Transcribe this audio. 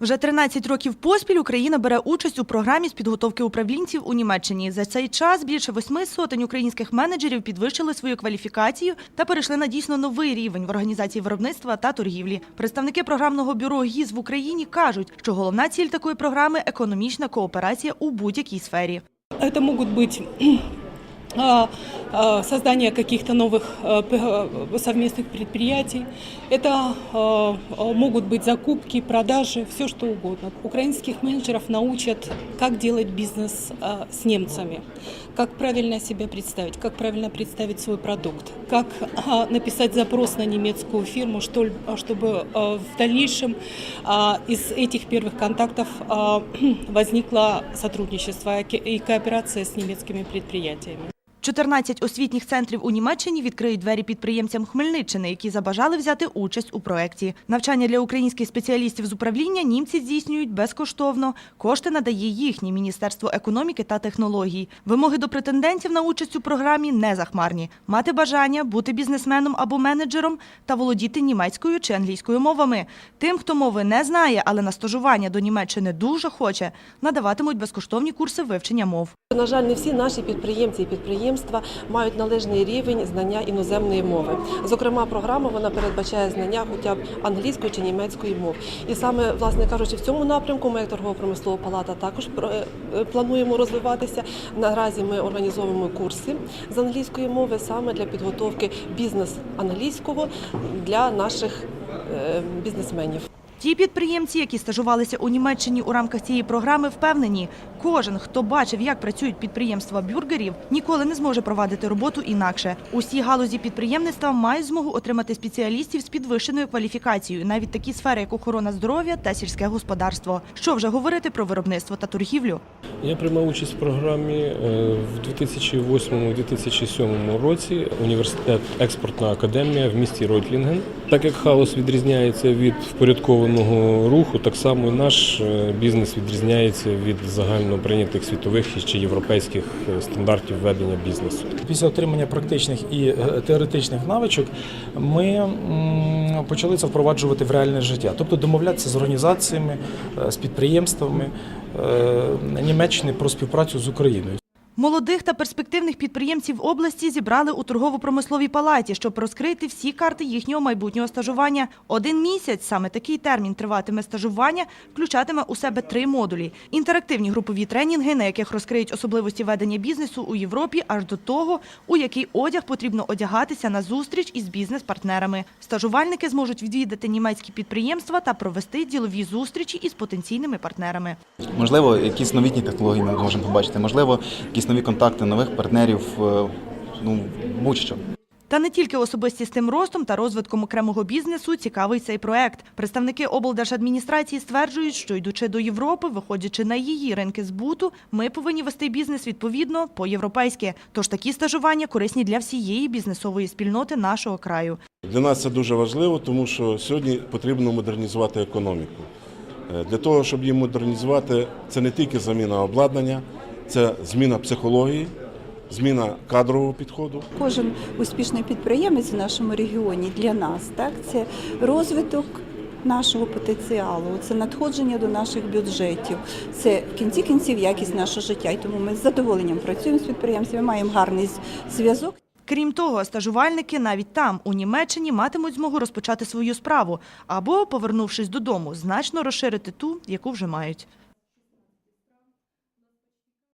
Вже 13 років поспіль Україна бере участь у програмі з підготовки управлінців у Німеччині. За цей час більше восьми сотень українських менеджерів підвищили свою кваліфікацію та перейшли на дійсно новий рівень в організації виробництва та торгівлі. Представники програмного бюро ГІЗ в Україні кажуть, що головна ціль такої програми економічна кооперація у будь-якій сфері. Это а, а, создание каких-то новых а, п- а, совместных предприятий. Это а, а, могут быть закупки, продажи, все что угодно. Украинских менеджеров научат, как делать бизнес а, с немцами, как правильно себя представить, как правильно представить свой продукт, как а, написать запрос на немецкую фирму, что, ль- а, чтобы а, в дальнейшем а, из этих первых контактов а, возникло сотрудничество и ке- и кооперация с немецкими предприятиями. 14 освітніх центрів у Німеччині відкриють двері підприємцям Хмельниччини, які забажали взяти участь у проєкті. Навчання для українських спеціалістів з управління німці здійснюють безкоштовно. Кошти надає їхнє Міністерство економіки та технологій. Вимоги до претендентів на участь у програмі не захмарні. Мати бажання бути бізнесменом або менеджером та володіти німецькою чи англійською мовами. Тим, хто мови не знає, але на стажування до Німеччини дуже хоче, надаватимуть безкоштовні курси вивчення мов. На жаль, не всі наші підприємці і підприємства мають належний рівень знання іноземної мови. Зокрема, програма вона передбачає знання хоча б англійської чи німецької мов. І саме, власне кажучи, в цьому напрямку ми, як торгово-промислова палата, також е, е, плануємо розвиватися. Наразі ми організовуємо курси з англійської мови саме для підготовки бізнес англійського для наших е, бізнесменів. Ті підприємці, які стажувалися у Німеччині у рамках цієї програми, впевнені, кожен, хто бачив, як працюють підприємства бюргерів, ніколи не зможе провадити роботу інакше. Усі галузі підприємництва мають змогу отримати спеціалістів з підвищеною кваліфікацією, навіть такі сфери, як охорона здоров'я та сільське господарство. Що вже говорити про виробництво та торгівлю? Я приймав участь в програмі е, в 2008-2007 році. Університет Експортна академія в місті Ройтлінген. Так як хаос відрізняється від впорядкованого руху, так само і наш е, бізнес відрізняється від загально прийнятих світових чи європейських е, стандартів ведення бізнесу. Після отримання практичних і е, теоретичних навичок ми почали це впроваджувати в реальне життя, тобто домовлятися з організаціями, е, з підприємствами Німеччини про співпрацю з Україною. Молодих та перспективних підприємців області зібрали у торгово-промисловій палаті, щоб розкрити всі карти їхнього майбутнього стажування. Один місяць, саме такий термін триватиме стажування, включатиме у себе три модулі: інтерактивні групові тренінги, на яких розкриють особливості ведення бізнесу у Європі, аж до того, у який одяг потрібно одягатися на зустріч із бізнес-партнерами. Стажувальники зможуть відвідати німецькі підприємства та провести ділові зустрічі із потенційними партнерами. Можливо, якісь новітні технології ми можемо побачити, можливо, якісь нові контакти, нових партнерів, е, ну будь-що. Та не тільки особистістим ростом та розвитком окремого бізнесу цікавий цей проект. Представники облдержадміністрації стверджують, що йдучи до Європи, виходячи на її ринки збуту, ми повинні вести бізнес відповідно по-європейськи. Тож такі стажування корисні для всієї бізнесової спільноти нашого краю. Для нас це дуже важливо, тому що сьогодні потрібно модернізувати економіку. Е, Для того, щоб її модернізувати, це не тільки заміна обладнання, це зміна психології, зміна кадрового підходу. Кожен успішний підприємець в нашому регіоні для нас так це розвиток нашого потенціалу, це надходження до наших бюджетів, це в кінці кінців якість нашого життя. І тому ми з задоволенням працюємо з підприємцями, маємо гарний зв'язок. Крім того, стажувальники навіть там, у Німеччині, матимуть змогу розпочати свою справу або, повернувшись додому, значно розширити ту, яку вже мають.